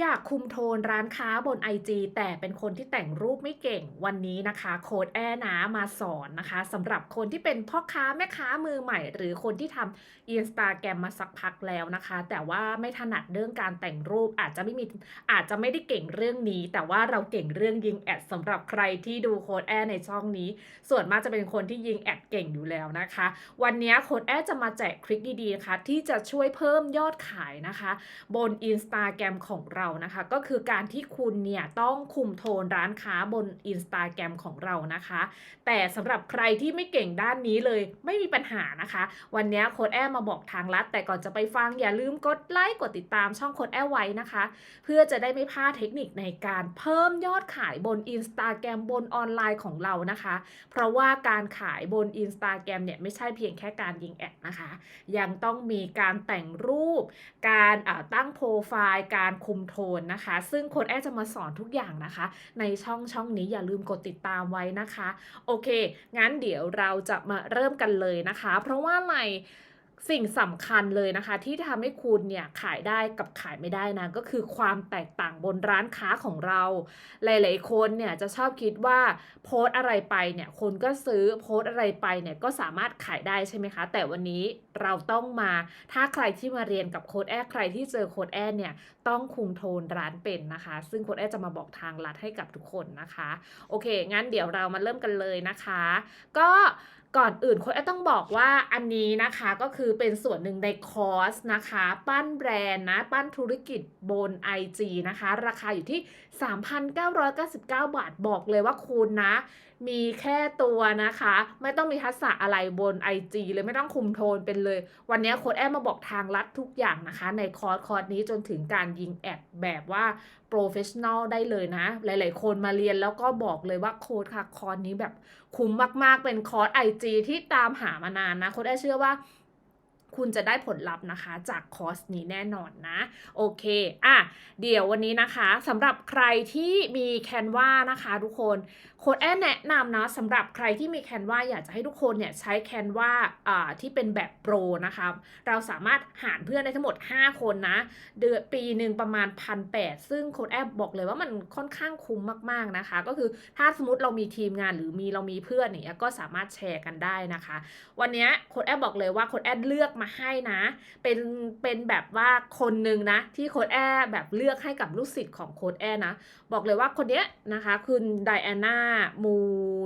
อยากคุมโทนร้านค้าบน IG แต่เป็นคนที่แต่งรูปไม่เก่งวันนี้นะคะโค้ดแอนะมาสอนนะคะสำหรับคนที่เป็นพ่อค้าแม่ค้ามือใหม่ หรือคนที่ทำอินสตาแกรมมาสักพักแล้วนะคะ แต่ว่าไม่ถนัดเรื่องการแต่งรูปอาจจะไม่มีอาจจะไม่ได้เก่งเรื่องนี้ แต่ว่าเราเก่งเรื่องยิงแอดสำหรับใครที่ดูโค้ดแอในช่องนี้ ส่วนมากจะเป็นคนที่ยิงแอดเก่งอยู่แล้วนะคะ วันนี้โค้ดแอดจะมาแจกคลิกดีๆนะคะที่จะช่วยเพิ่มยอดขายนะคะ บน Instagram ของเรานะคะ ก็คือการที่คุณเนี่ยต้องคุมโทนร้านค้าบน Instagram ของเรานะคะ แต่สำหรับใครที่ไม่เก่งด้านนี้เลยไม่มีปัญหานะคะ วันนี้โค้ดแอมมาบอกทางลัด แต่ก่อนจะไปฟังอย่าลืมกดไลค์กดติดตามช่องโค้ดแอไว้นะคะ เพื่อจะได้ไม่พลาดเทคนิคในการเพิ่มยอดขายบน Instagram บนออนไลน์ของเรานะคะ เพราะว่าการขายบน Instagram เนี่ยไม่ใช่เพียงแค่การยิงแอดนะคะ ยังต้องมีการแต่งรูป การตั้งโปรไฟล์ การคุมโทนนะคะ ซึ่งโค้ดแอดจะมาสอนทุกอย่างนะคะ ในช่องช่องนี้อย่าลืมกดติดตามไว้นะคะ โอเค งั้นเดี๋ยวเราจะมาเริ่มกันเลยนะคะ เพราะว่าในสิ่งสำคัญเลยนะคะ ที่ทำให้คุณเนี่ยขายได้กับขายไม่ได้นะ ก็คือความแตกต่างบนร้านค้าของเรา หลาย ๆ คนเนี่ยจะชอบคิดว่าโพสต์อะไรไปเนี่ยคนก็ซื้อโพสต์อะไรไปเนี่ยก็สามารถขายได้ใช่ไหมคะ แต่วันนี้เราต้องมา ถ้าใครที่มาเรียนกับโค้ดแอดใครที่เจอโค้ดแอดเนี่ยต้องคุมโทนร้านเป็นนะคะ ซึ่งโค้ดแอดจะมาบอกทางลัดให้กับทุกคนนะคะ โอเค งั้นเดี๋ยวเรามาเริ่มกันเลยนะคะ ก็ก่อนอื่นโค้ดแอดต้องบอกว่าอันนี้นะคะก็คือเป็นส่วนหนึ่งในคอร์สนะคะ ปั้นแบรนด์นะ ปั้นธุรกิจบน IG นะคะ ราคาอยู่ที่ 3,999 บาทบอกเลยว่าคุณนะ มีแค่ตัวนะคะ ไม่ต้องมีทักษะอะไรบน IG เลยไม่ต้องคุมโทนเป็นเลย วันนี้โค้ดแอมมาบอกทางลัดทุกอย่างนะคะ ในคอร์สคอร์สนี้จนถึงการยิงแอดแบบว่าโปรเฟชชั่นอลได้เลยนะ หลาย ๆ คนมาเรียนแล้วก็บอกเลยว่าโค้ดค่ะคอร์สนี้แบบคุ้มมากๆเป็นคอร์ส IG ที่ตามหามานานนะโค้ดแอมเชื่อว่า คุณจะได้ผลลัพธ์นะคะจากคอร์สนี้แน่นอนนะโอเคอะเดี๋ยววันนี้นะคะสำหรับใครที่มีแคนวานะคะทุกคนโค้ดแอนแนะนำนะสำหรับใครที่มีแคนวาอยากจะให้ทุกคนเนี่ยใช้แคนวาอ่าที่เป็นแบบโปรนะคะเราสามารถหารเพื่อนได้ทั้งหมด 5 คนนะเดือนปีหนึ่งประมาณพันแซึ่งโค้ดแอปบอกเลยว่ามันค่อนข้างคุ้มมากๆนะคะ ก็คือถ้าสมมติเรามีทีมงานหรือมีเรามีเพื่อนเนี่ยก็สามารถแชร์กันได้นะคะ วันนี้โค้ดแอปบอกเลยว่าโค้ดแอปเลือกมาให้นะ เป็นเป็นแบบว่าคนหนึ่งนะ ที่โค้ดแอร์แบบเลือกให้กับลูกศิษย์ของโค้ดแอร์นะ บอกเลยว่าคนเนี้ยนะคะ คุณไดอาน่ามู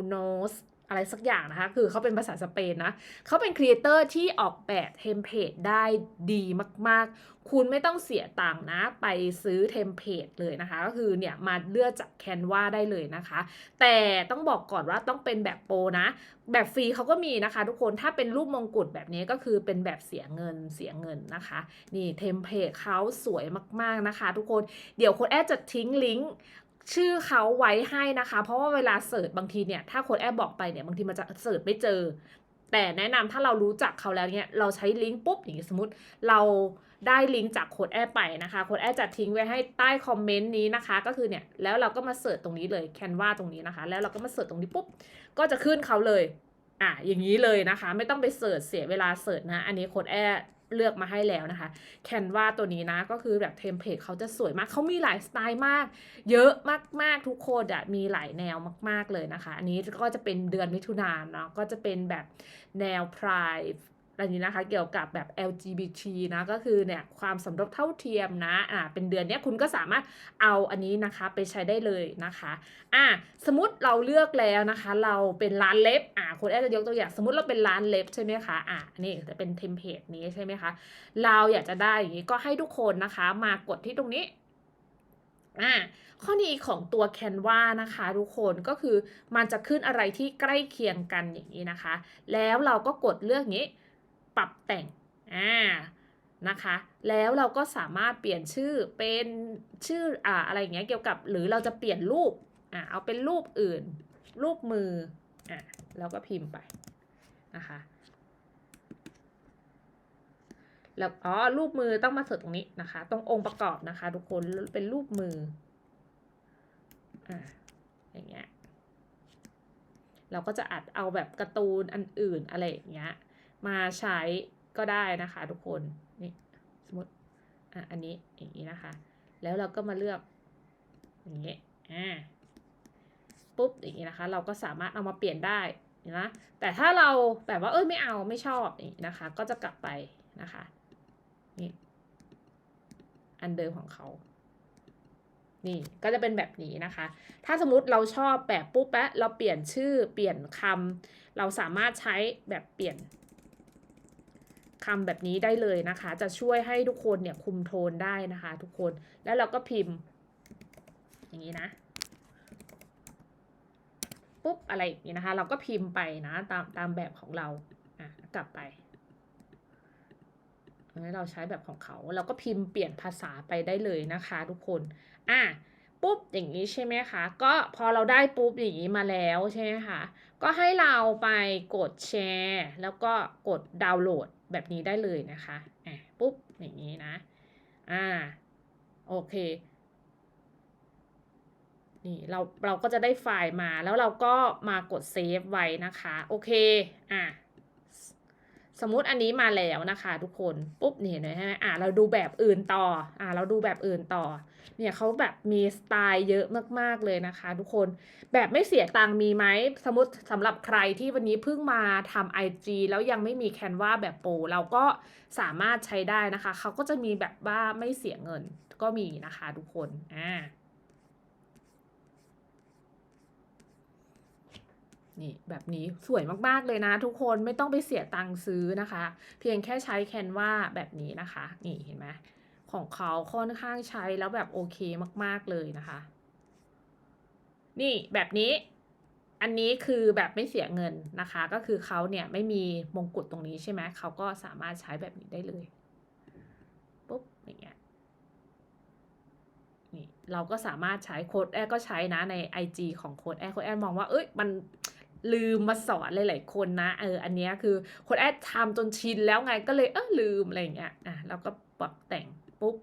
โนส อะไรสักอย่างนะคะ คือเขาเป็นภาษาสเปนนะเขาเป็นครีเอเตอร์ที่ออกแบบเทมเพลตได้ดีมากๆ คุณไม่ต้องเสียตังค์นะ ไปซื้อเทมเพลตเลยนะคะ ก็คือเนี่ยมาเลือกจากแคนวาได้เลยนะคะ แต่ต้องบอกก่อนว่าต้องเป็นแบบโปรนะ แบบฟรีเขาก็มีนะคะ ทุกคนถ้าเป็นรูปมงกุฎแบบนี้ก็คือเป็นแบบเสียเงินเสียเงินนะคะ นี่เทมเพลตเขาสวยมากๆนะคะ ทุกคนเดี๋ยวโค้ดแอดจะทิ้งลิงก์ ชื่อเขาไว้ให้นะคะ เพราะว่าเวลาเสิร์ชบางทีเนี่ยถ้าโค้ดแอดบอกไปเนี่ยบางทีมันจะเสิร์ชไม่เจอ แต่แนะนำถ้าเรารู้จักเขาแล้วเนี่ยเราใช้ลิงก์ปุ๊บอย่างสมมติ เราได้ลิงก์จากโค้ดแอดไปนะคะโค้ดแอดจะทิ้งไว้ให้ใต้คอมเมนต์นี้นะคะ ก็คือเนี่ยแล้วเราก็มาเสิร์ชตรงนี้เลยแคนวาตรงนี้นะคะ แล้วเราก็มาเสิร์ชตรงนี้ปุ๊บก็จะขึ้นเขาเลยอะอย่างนี้เลยนะคะ ไม่ต้องไปเสิร์ชเสียเวลาเสิร์ชนะ อันนี้โค้ดแอด เลือกมาให้แล้วนะคะแคนวาตัวนี้นะก็คือแบบเทมเพลตเขาจะสวยมากเขามีหลายสไตล์มาก เยอะมากๆทุกคนอะมีหลายแนวมาก ๆเลยนะคะ อันนี้ก็จะเป็นเดือนมิถุนายนเนาะก็จะเป็นแบบแนวพราย รนี้นะคะเกี่ยวกับแบบ LGBT นะก็คือเนี่ยความสมรสเท่าเทียมนะอ่าเป็นเดือนเนี้ยคุณก็สามารถเอาอันนี้นะคะไปใช้ได้เลยนะคะอ่าสมมติเราเลือกแล้วนะคะ เราเป็นร้านเล็บอ่าคุณแอดจะยกตัวอย่างสมมติเราเป็นร้านเล็บใช่ไหมคะอ่านี่จะเป็นเทมเพลตนี้ใช่ไหมคะเราอยากจะได้อย่างนี้ก็ให้ทุกคนนะคะมากดที่ตรงนี้อ่าข้อดีของตัว Canva นะคะทุกคนก็คือมันจะขึ้นอะไรที่ใกล้เคียงกันอย่างนี้นะคะ แล้วเราก็กดเลือกอย่างนี้ ปรับแต่งอ่านะคะ แล้วเราก็สามารถเปลี่ยนชื่อเป็นชื่ออ่าอะไรอย่างเงี้ยเกี่ยวกับหรือเราจะเปลี่ยนรูปอ่าเอาเป็นรูปอื่น รูปมืออ่าแล้วก็พิมพ์ไปนะคะแล้วอ๋อรูปมือต้องมาเสิร์ชตรงนี้นะคะ ตรงองค์ประกอบนะคะ ทุกคนเป็นรูปมืออ่าอย่างเงี้ยเราก็จะอัดเอาแบบการ์ตูนอันอื่นอะไรอย่างเงี้ย มาใช้ก็ได้นะคะทุกคน นี่สมมติอะอันนี้อย่างนี้นะคะ แล้วเราก็มาเลือกอย่างเงี้ยอ่าปุ๊บอย่างนี้นะคะ เราก็สามารถเอามาเปลี่ยนได้นะแต่ถ้าเราแบบว่าเอ้ยไม่เอาไม่ชอบนี่นะคะ ก็จะกลับไปนะคะนี่อันเดิมของเขา นี่ก็จะเป็นแบบนี้นะคะ ถ้าสมมติเราชอบแบบปุ๊บแปะเราเปลี่ยนชื่อเปลี่ยนคำเราสามารถใช้แบบเปลี่ยน คำแบบนี้ได้เลยนะคะ จะช่วยให้ทุกคนเนี่ยคุมโทนได้นะคะทุกคน แล้วเราก็พิมพ์ อย่างนี้นะปุ๊บอะไรอย่างนี้นะคะ เราก็พิมพ์ไปนะตามตามแบบของเราอะกลับไปอันนี้เราใช้แบบของเขาเราก็พิมพ์เปลี่ยนภาษาไปได้เลยนะคะทุกคนอะปุ๊บอย่างนี้ใช่ไหมคะก็พอเราได้ปุ๊บอย่างนี้มาแล้วใช่ไหมคะก็ให้เราไปกดแชร์ แล้วก็กดดาวน์โหลด แบบนี้ได้เลยนะคะอะปุ๊บอย่างนี้นะ อ่า โอเค นี่เราเราก็จะได้ไฟล์มาแล้วเราก็มากดเซฟไว้นะคะ โอเค อะ สมมติอันนี้มาแล้วนะคะทุกคนปุ๊บนี่เห็นไหมอะเราดูแบบอื่นต่ออะเราดูแบบอื่นต่อ เนี่ยเขาแบบมีสไตล์เยอะมากๆเลยนะคะ ทุกคนแบบไม่เสียตังมีไหมสมมติสำหรับใครที่วันนี้เพิ่งมาทำ IG แล้วยังไม่มีแคนวาแบบโปรเราก็สามารถใช้ได้นะคะ เขาก็จะมีแบบว่าไม่เสียเงินก็มีนะคะ ทุกคนอ่า นี่แบบนี้สวยมากๆเลยนะ ทุกคนไม่ต้องไปเสียตังค์ซื้อนะคะ เพียงแค่ใช้แคนวาแบบนี้นะคะ นี่เห็นไหมของเขาค่อนข้างใช้แล้วแบบโอเคมากๆเลยนะคะ นี่แบบนี้อันนี้คือแบบไม่เสียเงินนะคะ ก็คือเขาเนี่ยไม่มีมงกุฎตรงนี้ใช่ไหมเขาก็สามารถใช้แบบนี้ได้เลยปุ๊บอย่างเงี้ยนี่เราก็สามารถใช้โค้ดแอร์ก็ใช้นะใน IG ของโค้ดแอร์โค้ดแอร์มองว่าเอ้ยมัน ลืมมาสอนหลายๆคนนะเอออันนี้คือค้ดแอร์ทำจนชินแล้วไงก็เลยเออลืมอะไรอย่างเงี้ยอะเราก็ปรับแต่งปุ๊บ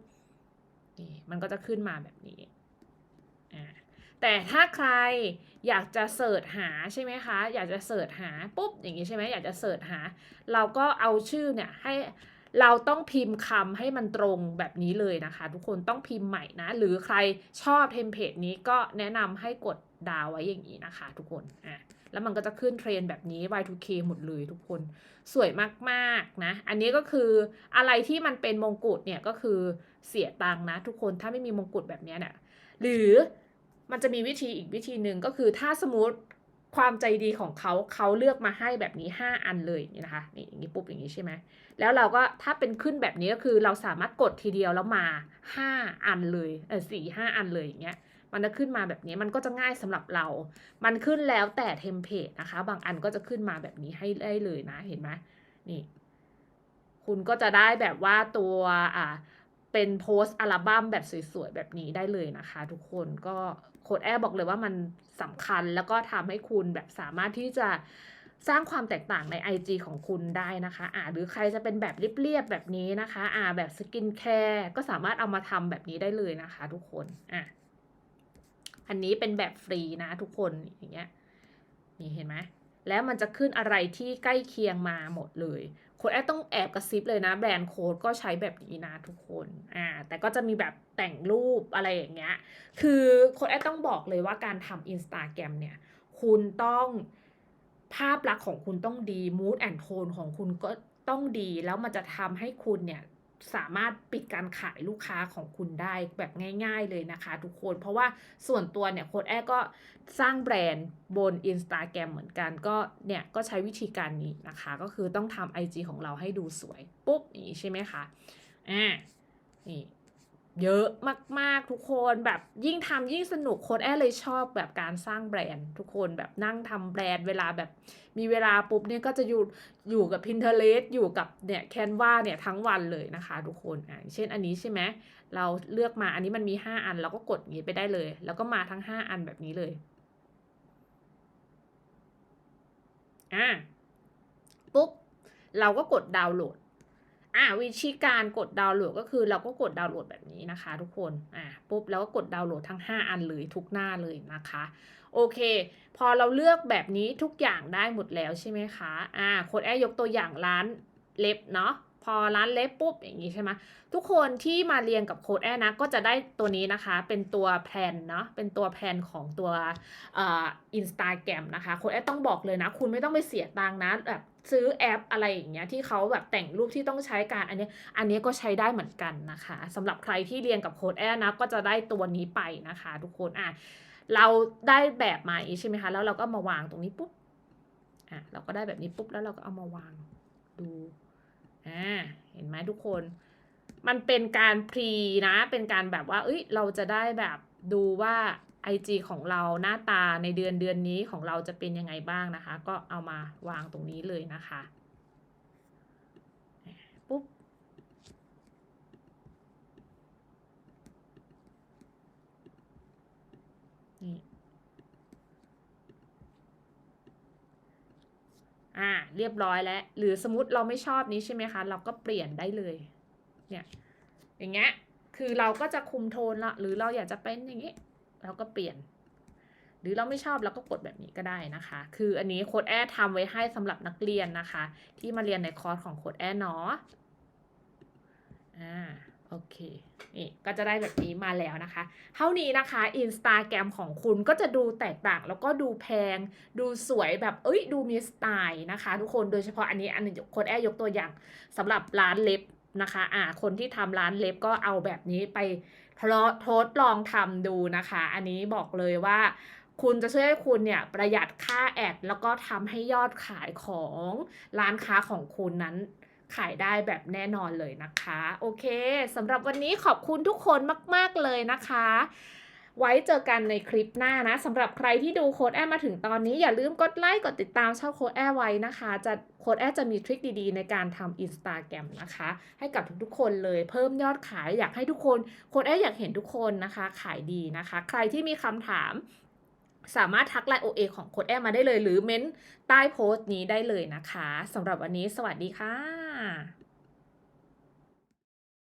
นี่มันก็จะขึ้นมาแบบนี้อ่าแต่ถ้าใครอยากจะเสิร์ชหาใช่ไหมคะ อยากจะเสิร์ชหาปุ๊บอย่างงี้ใช่ไหมอยากจะเสิร์ชหา เราก็เอาชื่อเนี่ยให้เราต้องพิมพ์คำให้มันตรงแบบนี้เลยนะคะ ทุกคนต้องพิมพ์ใหม่นะ หรือใครชอบเทมเพลตนี้ก็แนะนำให้กดดาวไว้อย่างนี้นะคะ ทุกคนอะ แล้วมันก็จะขึ้นเทรนแบบนี้ Y2K หมดเลยทุกคน สวยมากๆนะ อันนี้ก็คืออะไรที่มันเป็นมงกุฎเนี่ยก็คือเสียตังนะทุกคน ถ้าไม่มีมงกุฎแบบนี้เนี่ย หรือมันจะมีวิธีอีกวิธีหนึ่งก็คือถ้าสมมติความใจดีของเขาเขาเลือกมาให้แบบนี้ 5 อันเลยนี่นะคะนี่อย่างนี้ปุ๊บอย่างนี้ใช่ไหมแล้วเราก็ถ้าเป็นขึ้นแบบนี้ก็คือเราสามารถกดทีเดียวแล้วมา 5 อันเลยเออสี่ห้าอันเลยอย่างเงี้ย มันจะขึ้นมาแบบนี้มันก็จะง่ายสำหรับเรา มันขึ้นแล้วแต่เทมเพลตนะคะ บางอันก็จะขึ้นมาแบบนี้ให้ได้เลยนะเห็นไหมนี่ คุณก็จะได้แบบว่าตัวอ่าเป็นโพสต์อัลบั้มแบบสวยๆ แบบนี้ได้เลยนะคะ ทุกคนก็โค้ดแอร์บอกเลยว่ามันสำคัญแล้วก็ทำให้คุณแบบสามารถที่จะสร้างความแตกต่างใน IG ของคุณได้นะคะอ่าหรือใครจะเป็นแบบเรียบๆแบบนี้นะคะอ่าแบบสกินแคร์ก็สามารถเอามาทำแบบนี้ได้เลยนะคะ ทุกคนอะ อันนี้เป็นแบบฟรีนะทุกคนอย่างเงี้ยนี่เห็นไหมแล้วมันจะขึ้นอะไรที่ใกล้เคียงมาหมดเลยโค้ดแอดต้องแอบกระซิบเลยนะ แบรนด์โค้ดก็ใช้แบบนี้นะทุกคนอ่าแต่ก็จะมีแบบแต่งรูปอะไรอย่างเงี้ยคือโค้ดแอดต้องบอกเลยว่าการทำอินสตาแกรมเนี่ย คุณต้องภาพลักษณ์ของคุณต้องดีมูดแอนโทนของคุณก็ต้องดีแล้วมันจะทำให้คุณเนี่ย สามารถปิดการขายลูกค้าของคุณได้แบบง่าย ๆเลยนะคะ ทุกคน เพราะว่าส่วนตัวเนี่ยโค้ดแอก็สร้างแบรนด์บน Instagram เหมือนกันก็เนี่ยก็ใช้วิธีการนี้นะคะ ก็คือต้องทำ IG ของเราให้ดูสวย ปุ๊บ อย่างนี้ใช่ไหมคะอ่านี่ เยอะมากๆทุกคนแบบยิ่งทำยิ่งสนุกค้ดแอร์เลยชอบแบบการสร้างแบรนด์ทุกคนแบบนั่งทำแบรนด์เวลาแบบมีเวลาปุ๊บเนี่ยก็จะอยู่อยู่กับ Pinterest อยู่กับเนี่ย Canva เนี่ยทั้งวันเลยนะคะทุกคนอ่าเช่นอันนี้ใช่ไหมเราเลือกมาอันนี้มันมี 5 อันเราก็กดอย่างนี้ไปได้เลย แล้วก็มาทั้ง 5 อันแบบนี้เลยอ่าปุ๊บเราก็กดดาวน์โหลด อ่าวิธีการกดดาวน์โหลดก็คือเราก็กดดาวน์โหลดแบบนี้นะคะ ทุกคนอ่าปุ๊บแล้วก็กดดาวน์โหลดทั้ง 5 อันเลยทุกหน้าเลยนะคะโอเค พอเราเลือกแบบนี้ทุกอย่างได้หมดแล้วใช่ไหมคะอ่าโค้ดแอร์ยกตัวอย่างร้านเล็บเนาะ พอร้านเล็บปุ๊บอย่างนี้ใช่ไหมทุกคนที่มาเรียนกับโค้ดแอนะก็จะได้ตัวนี้นะคะ เป็นตัวแพลนเนาะเป็นตัวแพลนของตัวอินสตาแกรมนะคะโค้ดแอต้องบอกเลยนะ คุณไม่ต้องไปเสียตังค์นะแบบซื้อแอปอะไรอย่างเงี้ยที่เขาแบบแต่งรูปที่ต้องใช้การอันนี้อันนี้ก็ใช้ได้เหมือนกันนะคะสำหรับใครที่เรียนกับโค้ดแอนะก็จะได้ตัวนี้ไปนะคะ ทุกคนอะเราได้แบบมาอีกใช่ไหมคะ แล้วเราก็มาวางตรงนี้ปุ๊บ อะ เราก็ได้แบบนี้ปุ๊บ แล้วเราก็เอามาวางดู อ่าเห็นไหมทุกคน มันเป็นการพรีนะ เป็นการแบบว่า เอ้ย เราจะได้แบบดูว่า IG ของเราหน้าตาในเดือนเดือนนี้ของเราจะเป็นยังไงบ้างนะคะ ก็เอามาวางตรงนี้เลยนะคะ ปุ๊บ นี่ อ่า เรียบร้อยแล้ว หรือสมมติเราไม่ชอบนี้ใช่ไหมคะ เราก็เปลี่ยนได้เลย เนี่ย อย่างเงี้ย คือเราก็จะคุมโทนละ หรือเราอยากจะเป็นอย่างงี้ เราก็เปลี่ยน หรือเราไม่ชอบเราก็กดแบบนี้ก็ได้นะคะ คืออันนี้โค้ดแอร์ทำไว้ให้สำหรับนักเรียนนะคะ ที่มาเรียนในคอร์สของโค้ดแอร์เนาะ อ่า โอเค นี่ก็จะได้แบบนี้มาแล้วนะคะ เท่านี้นะคะ Instagram ของคุณก็จะดูแตกต่างแล้วก็ดูแพง ดูสวยแบบเอ้ยดูมีสไตล์นะคะ ทุกคนโดยเฉพาะอันนี้อันนี้โค้ดแอร์ยกตัวอย่างสำหรับร้านเล็บนะคะอ่าคนที่ทำร้านเล็บก็เอาแบบนี้ไปทดลองทำดูนะคะ อันนี้บอกเลยว่าคุณจะช่วยให้คุณเนี่ยประหยัดค่าแอดแล้วก็ทำให้ยอดขายของร้านค้าของคุณนั้น ขายได้แบบแน่นอนเลยนะคะ โอเคสำหรับวันนี้ขอบคุณทุกคนมาก ๆ เลยนะคะ ไว้เจอกันในคลิปหน้านะสำหรับใครที่ดูโค้ดแอมาถึงตอนนี้อย่าลืมกดไลค์กดติดตามช่องโค้ดแอไว้นะคะ จะโค้ดแอจะมีทริคดีๆ ในการทำอินสตาแกรมนะคะ ให้กับทุกๆคนเลยเพิ่มยอดขายอยากให้ทุกคนโค้ดแออยากเห็นทุกคนนะคะ ขายดีนะคะ ใครที่มีคำถามสามารถทักไลน์ OA ของโค้ดแอมมาได้เลย หรือเม้นใต้โพสต์นี้ได้เลยนะคะสำหรับวันนี้สวัสดีค่ะ ค่ะ